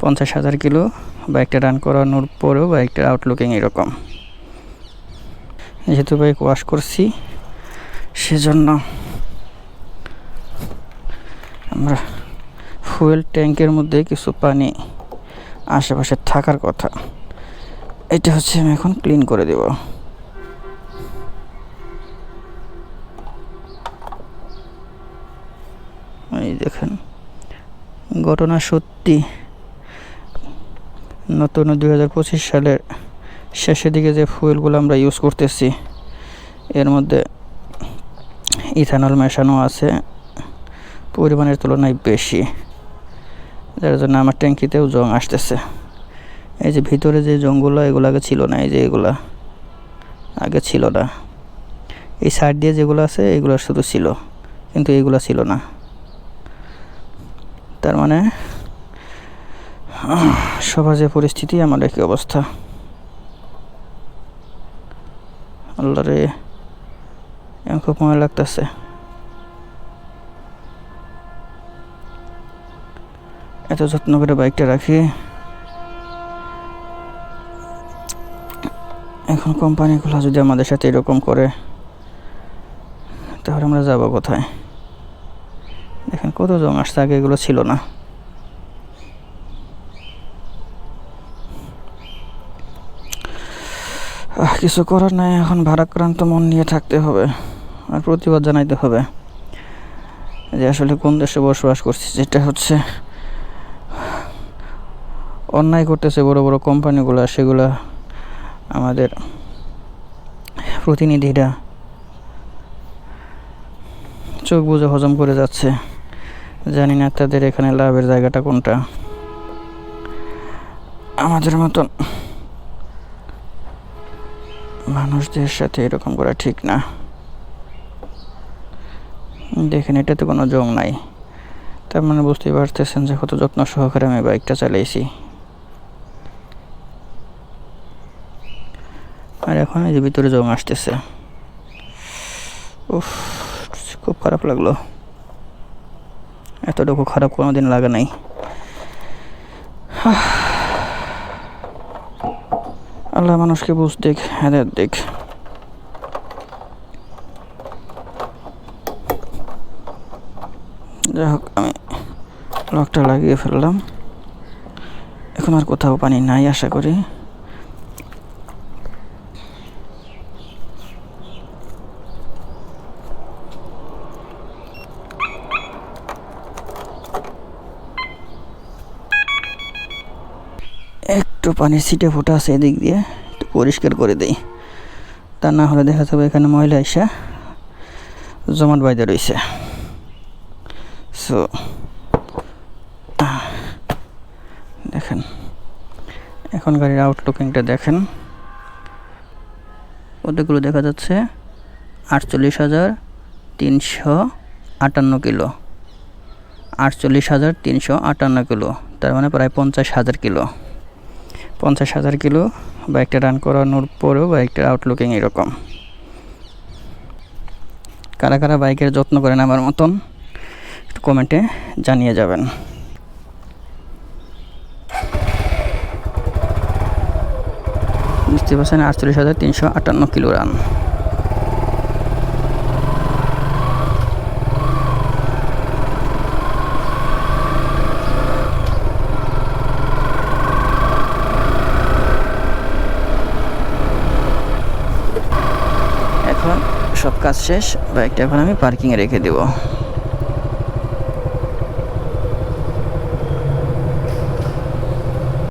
পঞ্চাশ হাজার কিলো বাইকটা রান করানোর পরেও বাইকটার আউটলুকিং এরকম। যেহেতু বাইক ওয়াশ করছি, সেজন্য আমরা ফুয়েল ট্যাঙ্কের মধ্যে কিছু পানি আশেপাশে থাকার কথা। এটা হচ্ছে আমি এখন ক্লিন করে দেব। এই দেখেন, ঘটনা সত্যি। নতুন দুই হাজার পঁচিশ সালের শেষের দিকে যে ফুয়েলগুলো আমরা ইউজ করতেছি, এর মধ্যে ইথানল মেশানো আছে, পরিমাণের তুলনায় বেশি, যার জন্য আমার ট্যাঙ্কিতেও জং আসতেছে। এই যে ভিতরে যে জংগুলো, এগুলো আগে ছিল না, এই যে এগুলা আগে ছিল না। এই সাইড দিয়ে যেগুলো আছে, এগুলো শুধু ছিল, কিন্তু এইগুলো ছিল না। তার মানে সবার যে পরিস্থিতি আমার একই অবস্থা? আল্লাহ রে খুব মনে লাগতেছে। এত যত্ন করে বাইকটা রাখি। এখন কোম্পানিগুলো যদি আমাদের সাথে এরকম করে, তাহলে আমরা যাব কোথায়? দেখেন কত জং আসছে, আগে এগুলো ছিল না। কিছু করার নাই, এখন ভারাক্রান্ত মন নিয়ে থাকতে হবে আর প্রতিবাদ জানাইতে হবে যে আসলে কোন দেশে বসবাস করছি, যেটা হচ্ছে অন্যায় করতেছে বড় বড় কোম্পানিগুলো, সেগুলা আমাদের প্রতিনিধিরা চোখ বুঝে হজম করে যাচ্ছে। জানি না তাদের এখানে লাভের জায়গাটা কোনটা। আমাদের মতন মানুষদের সাথে এরকম করা ঠিক না। দেখেন এটাতে কোনো জং নাই। তার মানে বুঝতেই পারতেছেন যে কত যত্ন সহকারে আমি বাইকটা চালিয়েছি আর এখন এই যে ভিতরে জং আসতেছে। উফ, খুব খারাপ লাগল। এতটুকু খারাপ কোনো দিন লাগে নাই। আল্লাহ মানুষকে বুঝ দেখ হেদায়ত দেখ যাই হোক, আমি লকটা লাগিয়ে ফেললাম। এখন আর কোথাও পানি নাই, আশা করি। একটু পানির ছিটে ফোটা আছে এদিক দিয়ে, একটু পরিষ্কার করে দেই। তা না হলে দেখা যাবে এখানে ময়লা এসে জমাট বাইদে রয়েছে সো দেখেন, এখন গাড়ির আউটলুকিংটা দেখেন। কতগুলো দেখা যাচ্ছে? আটচল্লিশ হাজার তিনশো আটান্ন কিলো। আটচল্লিশ হাজার তিনশো আটান্ন কিলো, তার মানে প্রায় পঞ্চাশ হাজার কিলো। পঞ্চাশ হাজার কিলো বাইকটা রান করানোর পরেও বাইকটার আউটলুকিং এরকম। কারা কারা বাইকের যত্ন করেন আমার মতন, একটু কমেন্টে জানিয়ে যাবেন। বুঝতে পারছেন, আটচল্লিশ হাজার তিনশো আটান্ন কিলো রান এখন সব কাজ শেষ বাইকটা এখন আমি পার্কিংয়ে রেখে দেবো।